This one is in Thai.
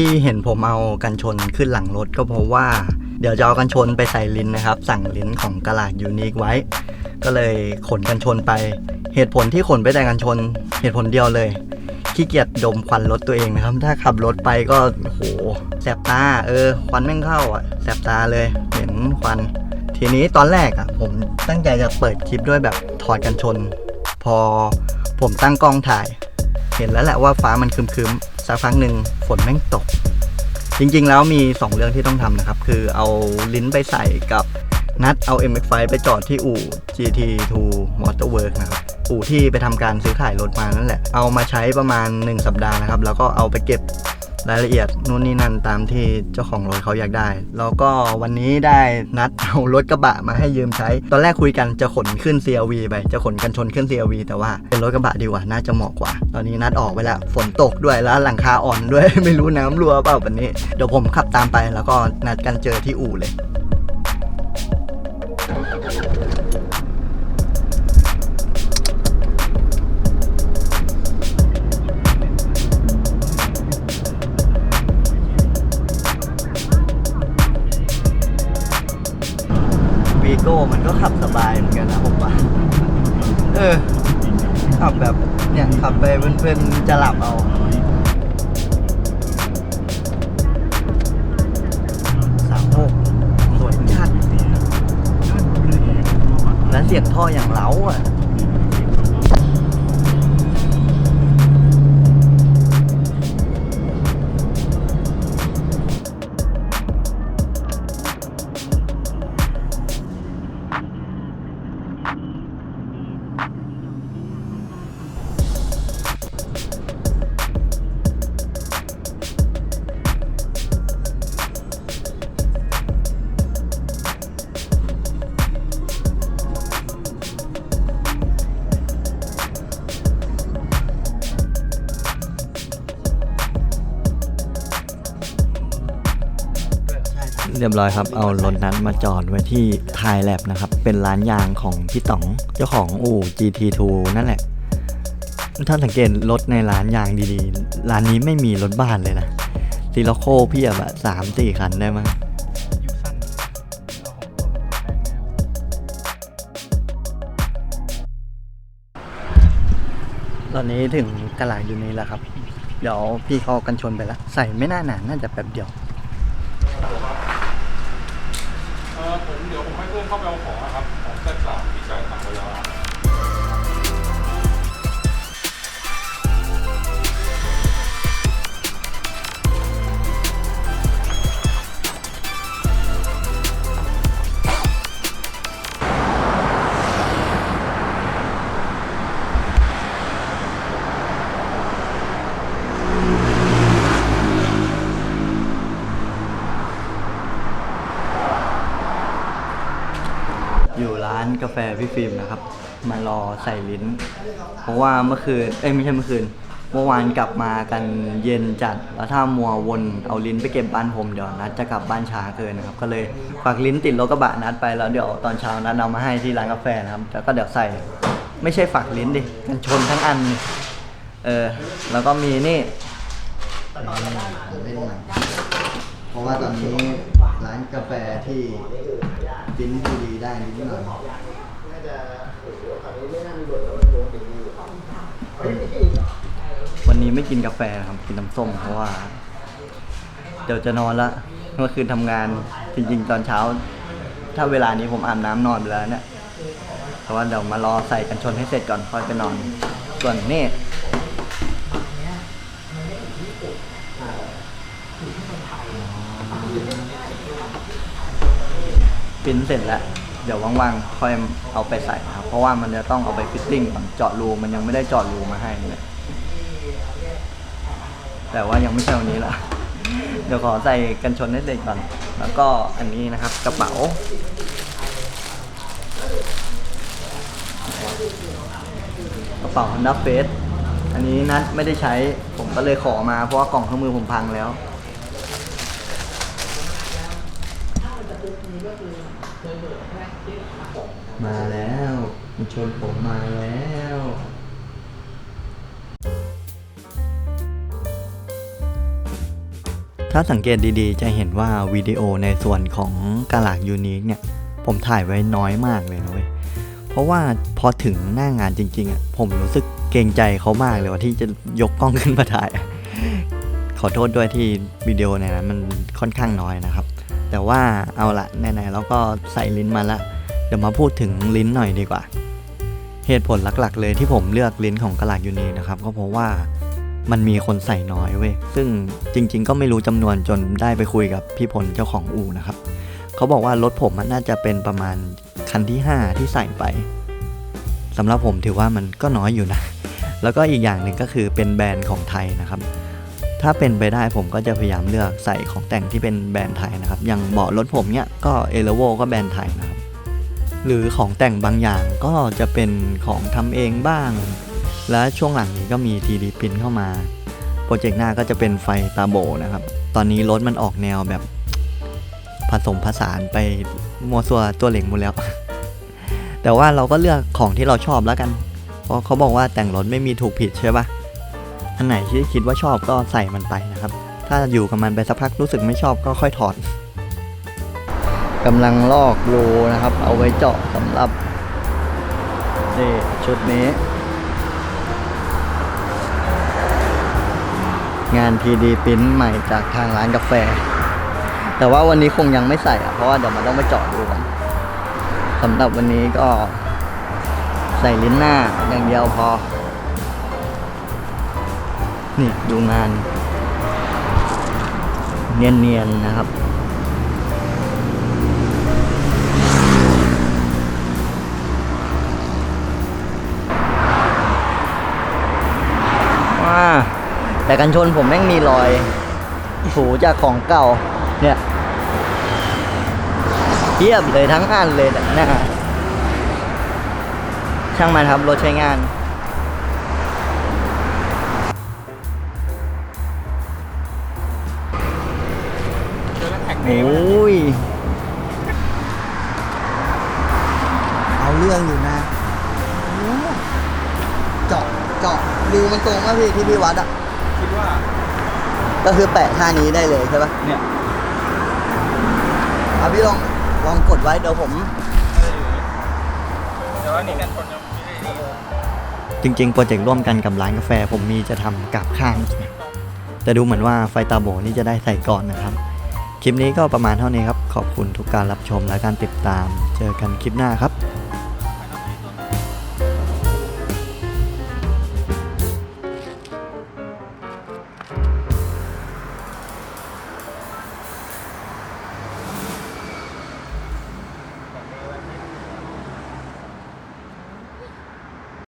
ที่เห็นผมเอากันชนขึ้นหลังรถก็เพราะว่า เดี๋ยวจะเอากันชนไปใส่ลิ้นนะครับ สั่งลิ้นของกระลาดยูนิคไว้ ก็เลยขนกันชนไป เหตุผลที่ขนไปแต่กันชน เหตุผลเดียวเลยขี้เกียจดมควันรถตัวเองนะครับ ถ้าขับรถไปก็โหแสบตาเออควันแม่งเข้าอะแสบตาเลยเห็นควัน ทีนี้ตอนแรกอะ ผมตั้งใจจะเปิดคลิปด้วยแบบถอดกันชน พอผมตั้งกล้องถ่าย เห็นแล้วแหละว่าฟ้ามันครึมๆสักพักหนึ่งฝนแม่งตก จริงๆแล้วมี 2 เรื่องที่ต้องทำนะครับ คือเอาลิ้นไปใส่กับนัดเอา MX5 ไปจอดที่อู่ GT2 Motorwork นะครับอู่ที่ไปทำการซื้อขายรถมานั่นแหละ เอามาใช้ประมาณ 1 สัปดาห์นะครับ แล้วก็เอาไปเก็บ รายละเอียดนู่นนี่นั่นตามที่เจ้าของรถเขาอยากได้ แล้วก็วันนี้ได้นัดเอารถกระบะมาให้ยืมใช้ ตอนแรกคุยกันจะขนขึ้น CRV ไป จะขนกันชนขึ้น CRV แต่ว่าเป็นรถกระบะดีกว่าน่าจะเหมาะกว่า ตอนนี้นัดออกไปแล้วฝนตกด้วยแล้วหลังคาอ่อนด้วย ไม่รู้น้ำรั่วเปล่าวันนี้ เดี๋ยวผมขับตามไปแล้วก็นัดกันเจอที่อู่เลย ออ ขับแบบเนี่ย ขับไปเพื่อนๆจะหลับเอาสามหกสวยชัดและเสียงท่ออย่างเล้าอะ เรียบร้อยครับ เอารถนั้นมาจอดไว้ที่ทายแลบนะครับ เป็นร้านยางของพี่ต๋องเจ้าของอู่ GT2 นั่นแหละ ถ้าสังเกตรถในร้านยางดีๆ ร้านนี้ไม่มีรถบ้านเลยนะซีโลโคเพียบอะสามสี่คันได้มั้งตอนนี้ถึงกระหลาอยู่นี้แล้วครับ เดี๋ยวพี่เขากันชนไปแล้ว ใส่ไม่น่าหนานน่าจะแป๊บเดียว เออ ผมเดี๋ยวผมให้เพื่อนเข้าไปเอาของนะครับของเซตสามที่จ่ายตังค์ไปแล้วอะ กาแฟพี่ฟิล์มนะครับ มารอใส่ลิ้น เพราะว่าเมื่อคืนเอ้ยไม่ใช่เมื่อคืน เมื่อวานกลับมากันเย็นจัดแล้วถ้ามัววนเอาลิ้นไปเก็บบ้านผมเดี๋ยวนัดจะกลับบ้านช้าเกินนะครับ ก็เลยฝากลิ้นติดรถกระบะนัดไปแล้วเดี๋ยวตอนเช้านัดเอามาให้ที่ร้านกาแฟนะครับแล้วก็เดี๋ยวใส่ไม่ใช่ฝากลิ้นดิกันชนทั้งอันเออแล้วก็มีนี่ เพราะว่าตอนนี้ร้านกาแฟที่จิ้นบุรีได้นิดหน่อยวันนี้ไม่กินกาแฟครับกินน้ำส้มเพราะว่า เดี๋ยวจะนอนละเมื่อคืนทำงานจริงๆ ตอนเช้า ถ้าเวลานี้ผมอาบน้ำนอนไปแล้วเนี่ยแต่ว่าเดี๋ยวมารอใส่กันชนให้เสร็จก่อนค่อยไปนอน ส่วนนี่ ปริ้นเสร็จแล้ว เดี๋ยวว่างๆ ค่อยเอาไปใส่ครับ เพราะว่ามันจะต้องเอาไปฟิตติ้งก่อนเจาะรูมันยังไม่ได้เจาะรูมาให้เลยแต่ว่ายังไม่ใช่วันนี้ละเดี๋ยวขอใส่กันชนให้เสร็จก่อน แล้วก็อันนี้นะครับกระเป๋ากระเป๋า Honda f a c e อันนี้นัดไม่ได้ใช้ผมก็เลยขอมาเพราะว่ากล่องเครื่องมือผมพังแล้ว มาแล้วมันชนผมมาแล้วถ้าสังเกตดีๆ จะเห็นว่าวิดีโอในส่วนของกาลากยูนิคเนี่ย ผมถ่ายไว้น้อยมากเลยนะเว้ย เพราะว่าพอถึงหน้างานจริงๆอะผมรู้สึกเกรงใจเขามากเลยว่าที่จะยกกล้องขึ้นมาถ่าย ขอโทษด้วยที่วิดีโอในนั้นมันค่อนข้างน้อยนะครับ แต่ว่าเอาละไหนๆแล้วก็ใส่ลิ้นมาละ เดี๋ยวมาพูดถึงลิ้นหน่อยดีกว่า เหตุผลหลักๆ เลยที่ผมเลือกลิ้นของกาลากยูนีนะครับ ก็เพราะว่ามันมีคนใส่น้อยเว้ย ซึ่งจริง ๆ ก็ไม่รู้จำนวนจนได้ไปคุยกับพี่พลเจ้าของอู่นะครับ เขาบอกว่ารถผมมันน่าจะเป็นประมาณคันที่ 5 ที่ใส่ไปสำหรับผมถือว่ามันก็น้อยอยู่นะ แล้วก็อีกอย่างหนึ่งก็คือเป็นแบรนด์ของไทยนะครับ ถ้าเป็นไปได้ผมก็จะพยายามเลือกใส่ของแต่งที่เป็นแบรนด์ไทยนะครับ อย่างเบาะรถผมเนี่ยก็เอลโวก็แบรนด์ไทยนะครับ หรือของแต่งบางอย่างก็จะเป็นของทำเองบ้าง และช่วงหลังนี้ก็มี 3D พิมพ์เข้ามา โปรเจกต์หน้าก็จะเป็นไฟตาโบนะครับ ตอนนี้รถมันออกแนวแบบผสมผสานไปมัวซัวตัวเหล็งหมดแล้ว แต่ว่าเราก็เลือกของที่เราชอบแล้วกัน เพราะเขาบอกว่าแต่งรถไม่มีถูกผิดใช่ปะ อันไหนที่คิดว่าชอบก็ใส่มันไปนะครับ ถ้าอยู่กับมันไปสักพักรู้สึกไม่ชอบก็ค่อยถอดกำลังลอกรูนะครับ เอาไว้เจาะสำหรับนี่ชุดนี้ งาน PD ปิ้นใหม่จากทางร้านกาแฟ แต่ว่าวันนี้คงยังไม่ใส่อะเพราะว่าเดี๋ยวมันต้องไปเจาะดูกันสำหรับวันนี้ก็ใส่ลิ้นหน้าอย่างเดียวพอ นี่ดูงาน เนียนๆนะครับว้าแต่กันชนผมแม่งมีรอยถูจากของเก่า เนี่ยเทียบเลยทั้งอันเลยนะฮะช่างมันครับรถใช้งาน โอเนม้ย เอาเรื่องอยู่นะโอ้เจาะเจาะรูมันตรงมากพี่ที่พี่วัดอะ คิดว่าก็คือแปะท่านี้ได้เลยใช่ปะเนี่ยเอาพี่ลองลองกดไว้เดี๋ยวผม แต่ว่านี่กันชนยังไม่ได้ดีจริงๆ โปรเจกต์ร่วมกันกับร้านกาแฟผมมีจะทำกับข้างอีกนะแต่ดูเหมือนว่าไฟตาโบนี่จะได้ใส่ก่อนนะครับ คลิปนี้ก็ประมาณเท่านี้ครับ ขอบคุณทุกการรับชมและการติดตาม เจอกันคลิปหน้าครับ